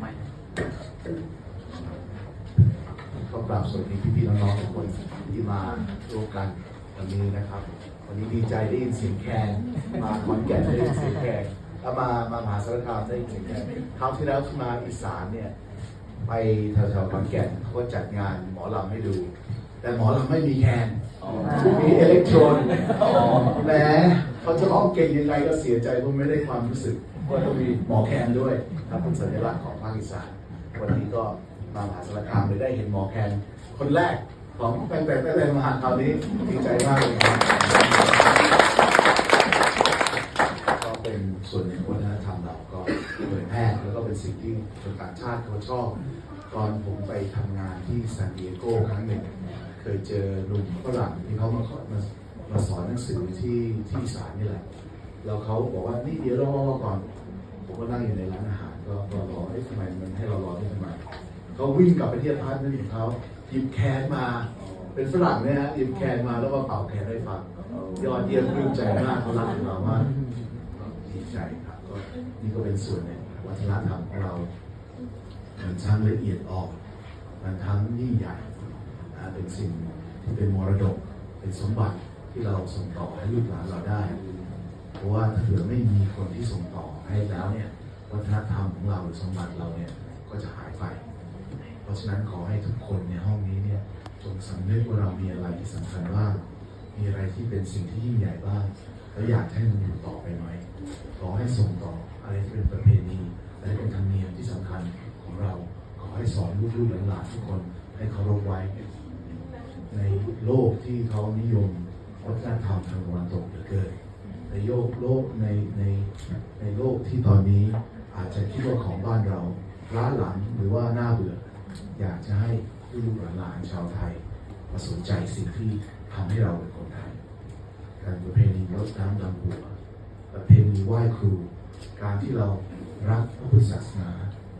ไม่ก็กราบสวัสดีพี่ๆน้องๆทุกคนที่มาร่วมกันวันนี้นะครับ วันนี้ดีใจได้ยินเสียงแคนมาขอนแก่นได้ยินเสียงแคนแล้วมามามหาสารคามได้ยินเสียงแคนคราวที่แล้วที่มาอีสานเนี่ยไปแถวๆขอนแก่นเขาก็จัดงานหมอลำให้ดู แต่หมอลำไม่มีแคนมีอิเล็กโทรนแหม เขาจะร้องเก่งยังไงก็เสียใจเพราะไม่ได้ความรู้สึกว่าต้องมีหมอแคนด้วยครับเป็นสัญลักษณ์ของภาคอีสานวันนี้ก็มามหาสารคามเลยได้เห็นหมอแคนคนแรกของแปลงแปลงแปลงมหาคราวนี้ดีใจมากเลยครับก็เป็นส่วนหนึ่งของวัฒนธรรมเราก็เผยแพร่แล้วก็เป็นสิ่งที่คนต่างชาติเขาชอบตอนผมไปทำงานที่ซานดิเอโกครั้งหนึ่ง เคยเจอหนุ่มฝรั่งที่เขามามา มาสอนหนังสือที่ที่อีสานนี่แหละแล้วเขาบอกว่านี่เดี๋ยวรอก่อน ผมก็นั่งอยู่ในร้านอาหาร ก็ก็รอเอ๊ะทำไมมันให้เรารอที่ทำไมเขาวิ่งกลับไปที่อพาร์ตเมนต์ของเขาหยิบแคนมา เป็นฝรั่งเนี่ยฮะหยิบแคนมาแล้วมาเป่าแคนให้ฟังยอดเยี่ยมปลื้มใจมากเขารักเรามากดีใจครับก็นี่ก็เป็นส่วนหนึ่งวัฒนธรรมของเรามันทั้งละเอียดอ่อนมันทั้งยิ่งใหญ่นะเป็นสิ่งที่เป็นมรดกเป็นสมบัติ ที่เราส่งต่อให้ลูกหลานเราได้ เพราะว่าถ้าเผื่อไม่มีคนที่ส่งต่อให้แล้วเนี่ยวัฒนธรรมของเราหรือสมบัติเราเนี่ยก็จะหายไป เพราะฉะนั้นขอให้ทุกคนในห้องนี้เนี่ยจงสำนึกว่าเรามีอะไรที่สำคัญบ้างมีอะไรที่เป็นสิ่งที่ยิ่งใหญ่บ้างแล้วอยากให้มันอยู่ต่อไปไหมขอให้ส่งต่ออะไรที่เป็นประเพณีและเป็นธรรมเนียมที่สำคัญของเรา ขอให้สอนลูกๆหลานๆทุกคนให้เคารพไว้ ในโลกที่เขานิยม โลกโลกในในในโลกที่ตอนนี้อาจจะคิดว่าของบ้านเราล้าหลังหรือว่าน่าเบื่อ อยากจะให้ลูกหลานชาวไทยมาสนใจสิ่งที่ทำให้เราเป็นคนไทย การประเพณีรดน้ำดำหัวประเพณีไหว้ครู การที่เรารักพระพุทธศาสนา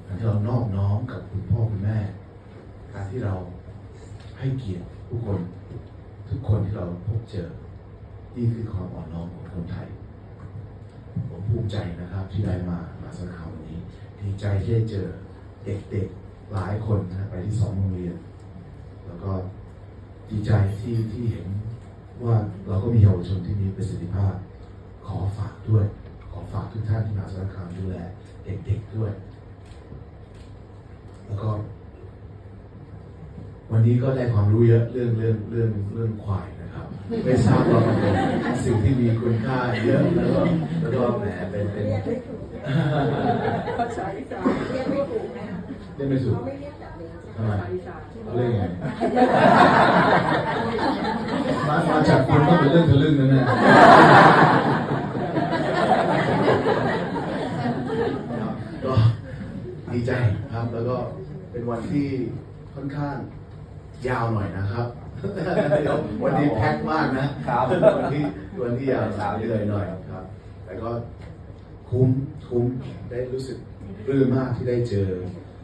การที่เรานอบน้อมกับคุณพ่อคุณแม่ การที่เราให้เกียรติผู้คน ทุกคนที่เราพบเจอ นี่คือความอ่อนน้อมของคนไทย ผมภูมิใจนะครับที่ได้มามาสนามวันนี้ดีใจที่ได้เจอเด็กๆหลายคนนะไปที่สองโรงเรียน แล้วก็ดีใจที่ที่เห็นว่าเราก็มีเยาวชนที่มีประสิทธิภาพ ขอฝากด้วย ขอฝากทุกท่านที่มาสารคามดูแลเด็กๆด้วย แล้วก็ วันนี้ก็ได้ความรู้เยอะเรื่องเรื่องเรื่องเรื่องควายนะ ไม่ทราบว่ามันเป็นสิ่งที่มีคุณค่าเยอะแล้วก็แล้วก็แหมเป็นเป็นภาษาอีสานเรียกไม่ถูกนะเรียกไม่ถูกเขาไม่เรียกแบบนี้ทำไมภาษาอีสานเขาเรียกไงมามาจากคุณต้องเป็นเรื่องทะลึ่งนะเนี่ยก็ดีใจครับแล้วก็เป็นวันที่ค่อนข้างยาวหน่อยนะครับ วันนี้แพ็คมากนะครับวันที่วันที่ยาวสามเลยหน่อยครับ แต่ก็คุ้มคุ้มได้รู้สึกปลื้มมากที่ได้เจอ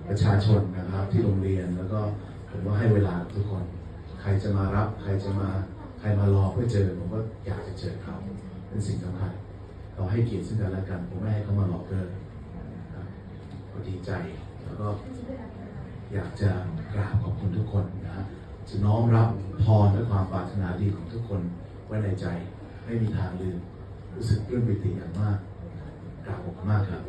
ประชาชนนะครับ ที่โรงเรียนแล้วก็ผมว่าให้เวลาทุกคน ใครจะมารับ ใครจะมาใครมารอเพื่อเจอผมก็อยากจะเจอเขาเป็นสิ่งสำคัญเราให้เกียรติซึ่งกันและกัน ผมไม่ให้เขามาหลอกเกินก็ดีใจแล้วก็อยากจะกราบขอบคุณทุกคนนะฮะ จะน้อมรับพรและความปรารถนาดีของทุกคนไว้ในใจ ไม่มีทางลืม รู้สึกปลื้มปิติอย่างมากกราบขอบคุณมากครับ